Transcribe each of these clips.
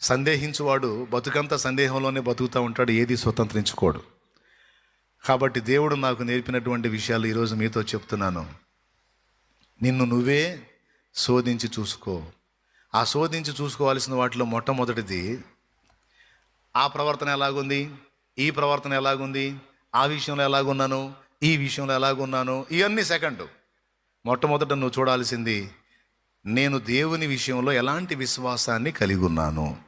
సందేహించువాడు బతుకంతా సందేహంలోనే బతుకుతూ ఉంటాడు ఏది స్వతంత్రించుకోడు. కాబట్టి దేవుడు నాకు నేర్పినటువంటి విషయాలు ఈరోజు మీతో చెప్తున్నాను. నిన్ను నువ్వే శోధించి చూసుకో. ఆ శోధించి చూసుకోవాల్సిన వాటిలో మొట్టమొదటిది ఆ ప్రవర్తన ఎలాగుంది? ఈ ప్రవర్తన ఎలాగుంది? ఆ విషయంలో ఎలాగున్నాను? ఈ విషయంలో ఎలాగున్నాను? ఇవన్నీ సెకండ్. మొట్టమొదట నువ్వు చూడాల్సింది నేను దేవుని విషయంలో ఎలాంటి విశ్వాసాన్ని కలిగి ఉన్నాను?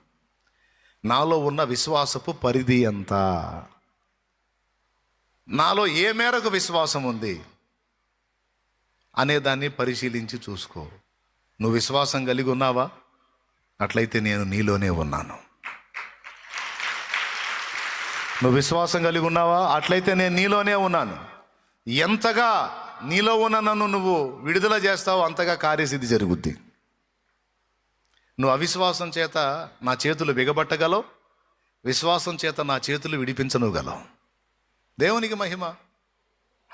నాలో ఉన్న విశ్వాసపు పరిధి ఎంత నాలో ఏ మేరకు విశ్వాసం ఉంది? అనేదాన్ని పరిశీలించి చూసుకో. నువ్వు విశ్వాసం కలిగి ఉన్నావా? అట్లయితే నేను నీలోనే ఉన్నాను. నువ్వు విశ్వాసం కలిగి ఉన్నావా? అట్లయితే నేను నీలోనే ఉన్నాను. ఎంతగా నీలో ఉన్న నన్ను నువ్వు విడుదల చేస్తావో అంతగా కార్యసిద్ధి జరుగుద్ది. నువ్వు అవిశ్వాసం చేత నా చేతులు బిగబట్టగలవు విశ్వాసం చేత నా చేతులు విడిపించనుగలవు. దేవునికి మహిమ.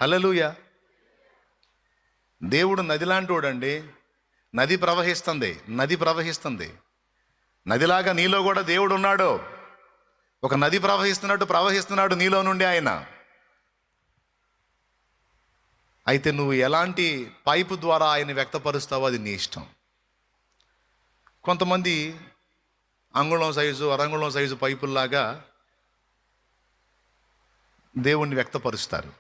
హలలుయ దేవుడు నది లాంటివాడండి నది ప్రవహిస్తుంది నది ప్రవహిస్తుంది. నదిలాగా నీలో కూడా దేవుడు ఉన్నాడు ఒక నది ప్రవహిస్తున్నట్టు ప్రవహిస్తున్నాడు నీలో నుండి ఆయన. అయితే నువ్వు ఎలాంటి పైపు ద్వారా ఆయన వ్యక్తపరుస్తావో అది నీ ఇష్టం. కొంతమంది అంగుళం సైజు అరంగుళం సైజు పైపుల్లాగా దేవుణ్ణి వ్యక్తపరుస్తారు.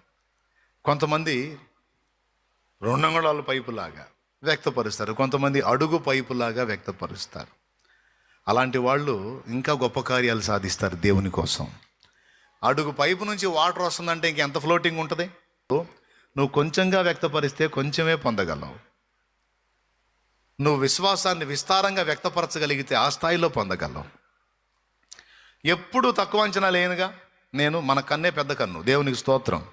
కొంతమంది రెండంగుళాల పైపులాగా వ్యక్తపరుస్తారు. కొంతమంది అడుగు పైపులాగా వ్యక్తపరుస్తారు. అలాంటి వాళ్ళు ఇంకా గొప్ప కార్యాలు సాధిస్తారు దేవుని కోసం. అడుగు పైపు నుంచి వాటర్ వస్తుందంటే ఇంకెంత ఫ్లోటింగ్ ఉంటుంది? నువ్వు కొంచెంగా వ్యక్తపరిస్తే కొంచెమే పొందగలవు. నువ్వు విశ్వాసాన్ని విస్తారంగా వ్యక్తపరచగలిగితే ఆ స్థాయిలో పొందగలవు. ఎప్పుడు తక్కువ అంచనా లేనుగా నేను మన కన్నే పెద్ద కన్ను దేవునికి స్తోత్రం.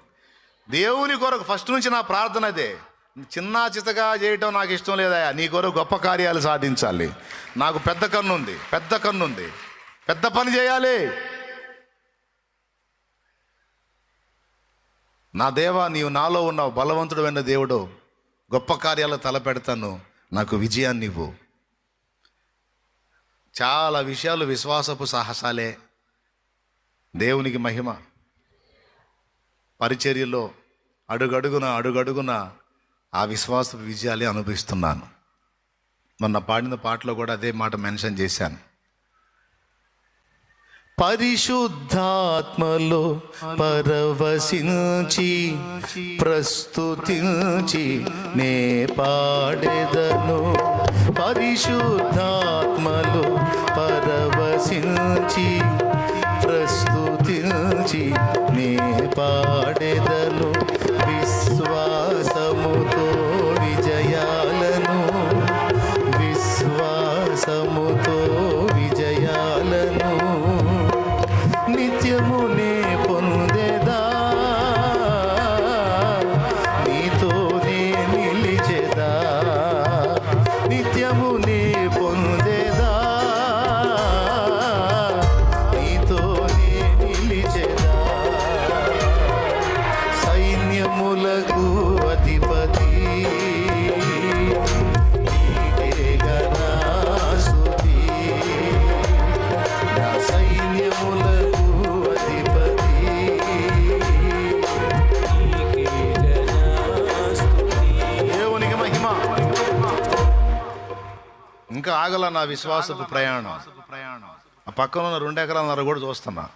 దేవుని కొరకు ఫస్ట్ నుంచి నా ప్రార్థన అదే. చిన్న చితగా చేయటం నాకు ఇష్టం లేదా? నీ కొరకు గొప్ప కార్యాలు సాధించాలి. నాకు పెద్ద కన్ను ఉంది పెద్ద కన్ను ఉంది. పెద్ద పని చేయాలి. నా దేవా నీవు నాలో ఉన్న బలవంతుడు దేవుడు గొప్ప కార్యాలు తలపెడతాను. నాకు విజయాన్ని ఇవ్వు. చాలా విషయాలు విశ్వాసపు సాహసాలే. దేవునికి మహిమ. పరిచర్యలో అడుగడుగున అడుగడుగున ఆ విశ్వాసపు విజయాలే అనుభవిస్తున్నాను. మొన్న పాడిన పాటలో కూడా అదే మాట మెన్షన్ చేశాను. పరిశుద్ధాత్మలో పరవశించి ప్రస్తుతించి నే పాడెదను. పరిశుద్ధాత్మలో పరవశించి ప్రస్తుతించి నే పాడెదను. ఇంకా నా విశ్వాసపు ప్రయాణం. ఆ పక్కన ఉన్న రెండు ఎకరాలన్నర కూడా చూస్తున్నా.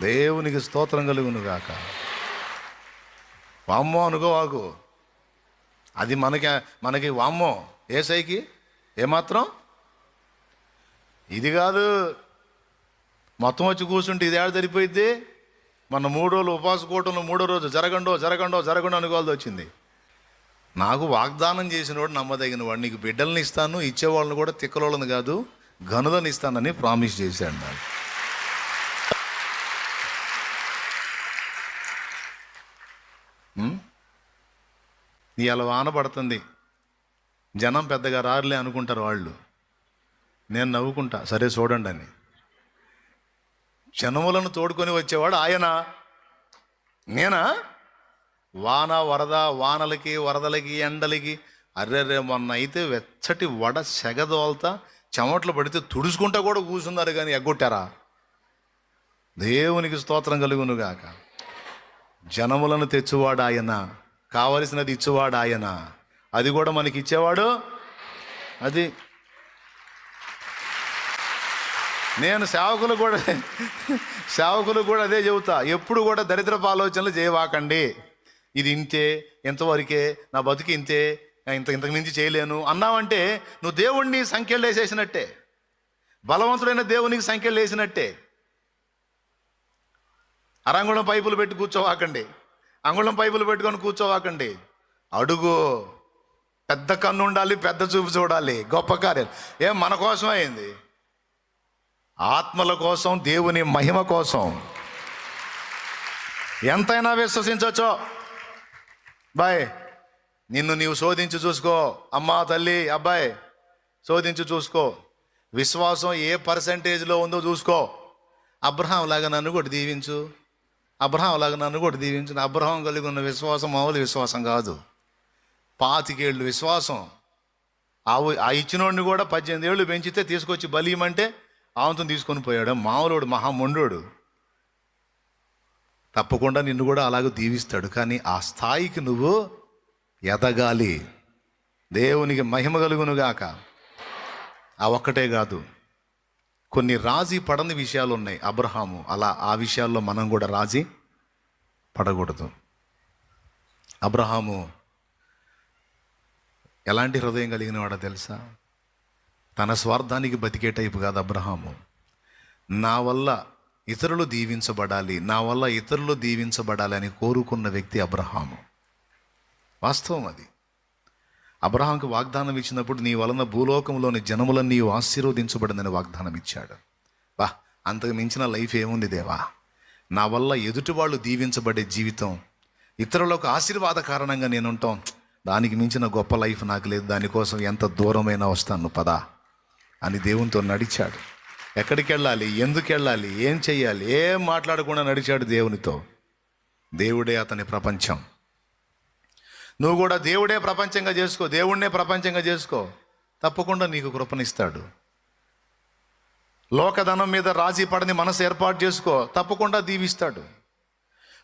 దేవునికి స్తోత్రం కలుగును గాక. వామ్మో అనుకోవాకు అది మనకి మనకి వామ్మో. ఏసైకి ఏమాత్రం ఇది కాదు. మొత్తం వచ్చి కూర్చుంటే ఇది ఏడ సరిపోయిద్ది? మన మూడు రోజులు ఉపవాస కూటంలో మూడో రోజు జరగండో జరగండో జరగండో అనుకోవాల్సి వచ్చింది. నాకు వాగ్దానం చేసినవాడు నమ్మదగిన వాడు నీకు బిడ్డల్ని ఇస్తాను ఇచ్చేవాళ్ళని కూడా తిక్కలోళ్ళని కాదు గనులను ఇస్తానని ప్రామిస్ చేశాడు నాకు. ఇవాళ వాన పడుతుంది. జనం పెద్దగా రారులే అనుకుంటారు వాళ్ళు. నేను నవ్వుకుంటా సరే చూడండి అని. జనములను తోడుకొని వచ్చేవాడు ఆయన? నేనా? వాన వరద వానలకి వరదలకి ఎండలకి అర్రెర్రే మొన్న అయితే వెచ్చటి వడ సెగదోల్తా చెమట్లు పడితే తుడుచుకుంటా కూడా కూర్చున్నారు కానీ ఎగ్గొట్టారా? దేవునికి స్తోత్రం కలుగును గాక జనములను తెచ్చువాడు ఆయన కావలసినది ఇచ్చేవాడు ఆయన అది కూడా మనకి ఇచ్చేవాడు అది. నేను సేవకులు కూడా సేవకులు కూడా అదే చెబుతా. ఎప్పుడు కూడా దరిద్రపు ఆలోచనలు చేయవాకండి. ఇది ఇంతే ఇంతవరకే నా బతుకు ఇంతే ఇంత ఇంతకు మించి చేయలేను అన్నావంటే నువ్వు దేవుణ్ణి సంఖ్యలు వేసేసినట్టే బలవంతుడైన దేవునికి సంఖ్యలు వేసినట్టే అరంగుళం పైపులు పెట్టి కూర్చోవాకండి. అంగుళం పైపులు పెట్టుకొని కూర్చోవాకండి. అడుగు. పెద్ద కన్ను ఉండాలి పెద్ద చూపు చూడాలి. గొప్ప కార్యాలు ఏం మన కోసం అయింది? ఆత్మల కోసం దేవుని మహిమ కోసం. ఎంతైనా విశ్వసించవచ్చో బాయ్ నిన్ను నీవు శోధించి చూసుకో. అమ్మా తల్లి అబ్బాయి శోధించి చూసుకో. విశ్వాసం ఏ పర్సంటేజ్లో ఉందో చూసుకో. అబ్రహాం లాగా నన్ను కూడా దీవించు. అబ్రహాం లాగా నన్ను కూడా దీవించు. అబ్రహాం కలిగి ఉన్న విశ్వాసం మామూలు విశ్వాసం కాదు. పాతికేళ్ళు విశ్వాసం. ఆవు ఆ ఇచ్చినోడిని కూడా పద్దెనిమిది ఏళ్ళు పెంచితే తీసుకొచ్చి బలీయమంటే ఆవంతం తీసుకొని పోయాడు. మామూలుడు మహామొండోడు. తప్పకుండా నిన్ను కూడా అలాగే దీవిస్తాడు. కానీ ఆ స్థాయికి నువ్వు ఎదగాలి. దేవునికి మహిమ కలుగునుగాక. ఆ ఒక్కటే కాదు. కొన్ని రాజీ పడని విషయాలు ఉన్నాయి అబ్రహాము. అలా ఆ విషయాల్లో మనం కూడా రాజీ పడకూడదు. అబ్రహాము ఎలాంటి హృదయం కలిగిన వాడో తెలుసా? తన స్వార్థానికి బతికే టైపు కాదు అబ్రహాము. నా వల్ల ఇతరులు దీవించబడాలి. నా వల్ల ఇతరులు దీవించబడాలి అని కోరుకున్న వ్యక్తి అబ్రహాము. వాస్తవం అది. అబ్రహాంకు వాగ్దానం ఇచ్చినప్పుడు నీ వలన భూలోకంలోని జనములన్నీ ఆశీర్వదించబడిందని వాగ్దానం ఇచ్చాడు. బా అంతకు మించిన లైఫ్ ఏముంది దేవా? నా వల్ల ఎదుటి వాళ్ళు దీవించబడే జీవితం ఇతరులకు ఆశీర్వాద కారణంగా నేను ఉంటాం దానికి మించిన గొప్ప లైఫ్ నాకు లేదు. దానికోసం ఎంత దూరమైనా వస్తాను పదా అని దేవునితో నడిచాడు. ఎక్కడికి వెళ్ళాలి ఎందుకు వెళ్ళాలి ఏం చేయాలి ఏం మాట్లాడకుండా నడిచాడు దేవునితో. దేవుడే అతని ప్రపంచం. నువ్వు కూడా దేవుడే ప్రపంచంగా చేసుకో. దేవుణ్ణే ప్రపంచంగా చేసుకో. తప్పకుండా నీకు కృపనిస్తాడు. లోకధనం మీద రాజీ పడని మనసు ఏర్పాటు చేసుకో. తప్పకుండా దీవిస్తాడు.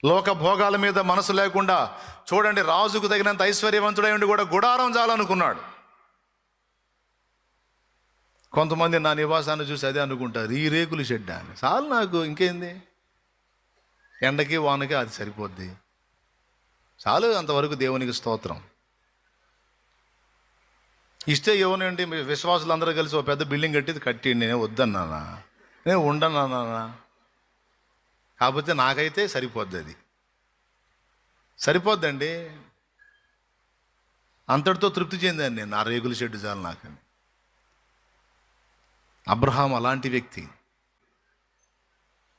లోక భోగాల మీద మనసు లేకుండా చూడండి రాజుకు తగినంత ఐశ్వర్యవంతుడై ఉండి కూడా గుడారం చాలనుకున్నాడు కొంతమంది నా నివాసాన్ని చూసి అదే అనుకుంటారు. ఈ రేకులు షెడ్ అని చాలు నాకు ఇంకేంది? ఎండకి వానకి అది సరిపోద్ది. చాలు అంతవరకు దేవునికి స్తోత్రం. ఇస్తే ఇవ్వనండి మీ కలిసి ఒక పెద్ద బిల్డింగ్ కట్టి కట్టి నేను వద్దన్నానా? నేను ఉండన్నానా కాకపోతే నాకైతే సరిపోద్ది అది. సరిపోద్దండి. అంతటితో తృప్తి చెందాను నేను. ఆ రేగుల షెడ్ చాలు నాకని. అబ్రహాం అలాంటి వ్యక్తి.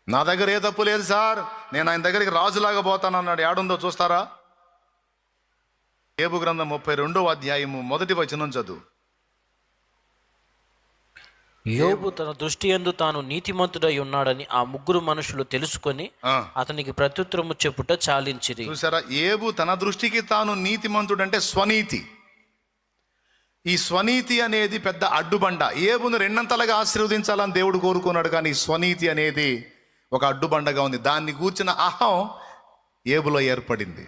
నా దగ్గర ఏ తప్పు లేదు సార్. నేను ఆయన దగ్గరికి రాజులాగా పోతానన్నాడు. ఏడుందో చూస్తారా? ఏబు గ్రంథం ముప్పై రెండో అధ్యాయము మొదటి వచనం చదువు. యోబు తన దృష్టి యందు తాను నీతిమంతుడై ఉన్నాడని ఆ ముగ్గురు మనుషులు తెలుసుకొని అతనికి ప్రత్యుత్తరము చెప్పుట చాలించిరి. చూసారా ఏబు తన దృష్టికి తాను నీతిమంతుడంటే స్వనీతి. ఈ స్వనీతి అనేది పెద్ద అడ్డుబండ. ఏబును రెండంతలుగా ఆశీర్వదించాలని దేవుడు కోరుకున్నాడు కానీ ఈ స్వనీతి అనేది ఒక అడ్డుబండగా ఉంది. దాన్ని కూర్చిన అహం ఏబులో ఏర్పడింది.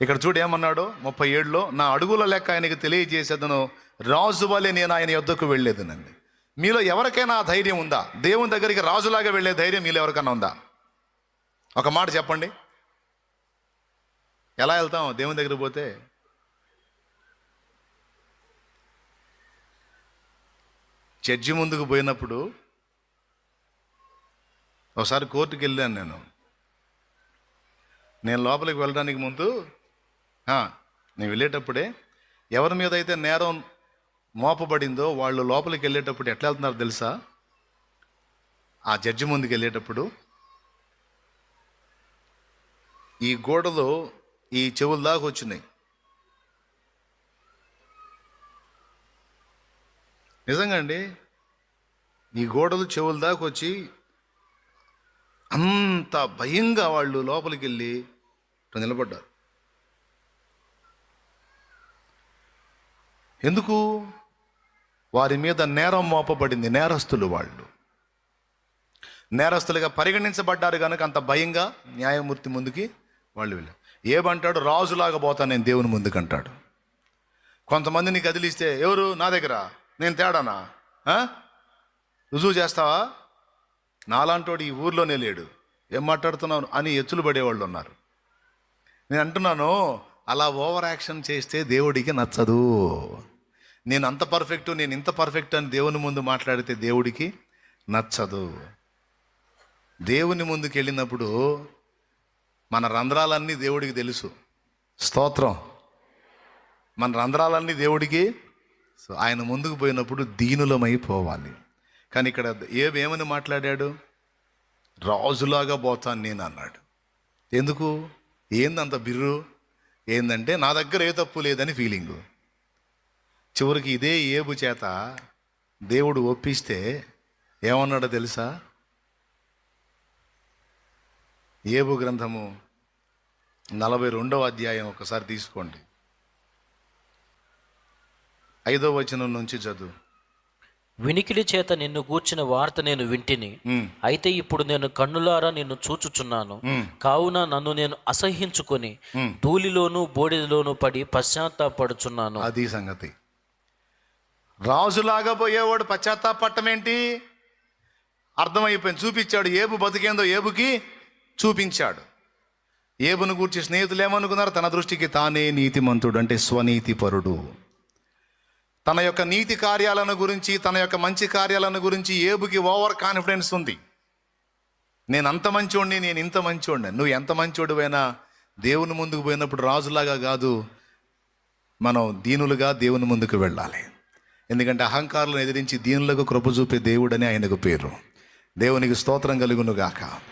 ఇక్కడ చూడు ఏమన్నాడు? ముప్పై ఏడులో నా అడుగుల లెక్క ఆయనకి తెలియజేసేదను రాజు వలె నేను ఆయన యొద్దకు వెళ్ళేదనండి మీలో ఎవరికైనా ధైర్యం ఉందా? దేవుని దగ్గరికి రాజులాగా వెళ్ళే ధైర్యం మీలో ఎవరికైనా ఉందా? ఒక మాట చెప్పండి. ఎలా వెళ్తాం? దేవుని దగ్గరికి పోతే జడ్జి ముందుకు పోయినప్పుడు ఒకసారి కోర్టుకి వెళ్ళాను నేను. నేను లోపలికి వెళ్ళడానికి ముందు నేను వెళ్ళేటప్పుడే ఎవరి మీద అయితే నేరం మోపబడిందో వాళ్ళు లోపలికి వెళ్ళేటప్పుడు ఎట్లా వెళ్తున్నారు తెలుసా? ఆ జడ్జి ముందుకు వెళ్ళేటప్పుడు ఈ గోడలో ఈ చెవుల దాకా వచ్చినాయి. నిజంగా అండి ఈ గోడలు చెవుల దాకా వచ్చి అంత భయంగా వాళ్ళు లోపలికి వెళ్ళి నిలబడ్డారు. ఎందుకు? వారి మీద నేరం మోపబడింది నేరస్తులు వాళ్ళు. నేరస్తులుగా పరిగణించబడ్డారు కనుక అంత భయంగా న్యాయమూర్తి ముందుకి వాళ్ళు వెళ్ళారు. ఏమంటాడు? రాజులాగా పోతా నేను దేవుని ముందుకు అంటాడు. కొంతమందిని కదిలిస్తే ఎవరు? నా దగ్గర. నేను తేడానా? రుజువు చేస్తావా? నాలాంటోడు ఈ ఊర్లోనే లేడు. ఏం మాట్లాడుతున్నావు అని ఎచ్చులు పడేవాళ్ళు ఉన్నారు. నేను అంటున్నాను అలా ఓవర్ యాక్షన్ చేస్తే దేవుడికి నచ్చదు. నేను అంత పర్ఫెక్ట్ నేను ఇంత పర్ఫెక్ట్ అని దేవుని ముందు మాట్లాడితే దేవుడికి నచ్చదు. దేవుని ముందుకు వెళ్ళినప్పుడు మన రంధ్రాలన్నీ దేవుడికి తెలుసు. స్తోత్రం. మన రంధ్రాలన్నీ దేవుడికి సో ఆయన ముందుకు పోయినప్పుడు దీనులమై పోవాలి. కానీ ఇక్కడ ఏమేమని మాట్లాడాడు? రాజులాగా పోతాను నేను అన్నాడు. ఎందుకు? ఏందంత బిర్రు? ఏందంటే నా దగ్గర ఏ తప్పు లేదని ఫీలింగు చివరికి ఇదే ఏబు చేత దేవుడు ఒప్పిస్తే ఏమన్నాడో తెలుసా? ఏబు గ్రంథము నలభై రెండవ అధ్యాయం ఒకసారి తీసుకోండి. ఐదో వచనం నుంచి చదువు. వినికిడి చేత నిన్ను గూర్చిన వార్త నేను వింటిని. అయితే ఇప్పుడు నేను కన్నులారా నిన్ను చూచుచున్నాను. కావున నన్ను నేను అసహ్యించుకొని ఉమ్. ధూళిలోను బూడిదలోను పడి పశ్చాత్తాపడుచున్నాను. అది సంగతి. రాజులాగా పోయేవాడు పశ్చాత్తాపట్టం ఏంటి? అర్థమైపోయింది. చూపించాడు ఏబు బతికేందో ఏబుకి చూపించాడు. ఏబును గూర్చి స్నేహితులు ఏమనుకున్నారు తన దృష్టికి తానే నీతిమంతుడు అంటే స్వనీతి పరుడు తన యొక్క నీతి కార్యాలను గురించి తన యొక్క మంచి కార్యాలను గురించి ఏబుకి ఓవర్ కాన్ఫిడెన్స్ ఉంది. నేను అంత మంచోడిని నేను ఇంత మంచోడిని. నువ్వు ఎంత మంచోడివైనా దేవుని ముందుకు పోయినప్పుడు రాజులాగా కాదు మనం దీనులుగా దేవుని ముందుకు వెళ్ళాలి. ఎందుకంటే అహంకారులను ఎదిరించి దీనులకు కృప చూపే దేవుడని ఆయనకు పేరు. దేవునికి స్తోత్రం కలుగును గాక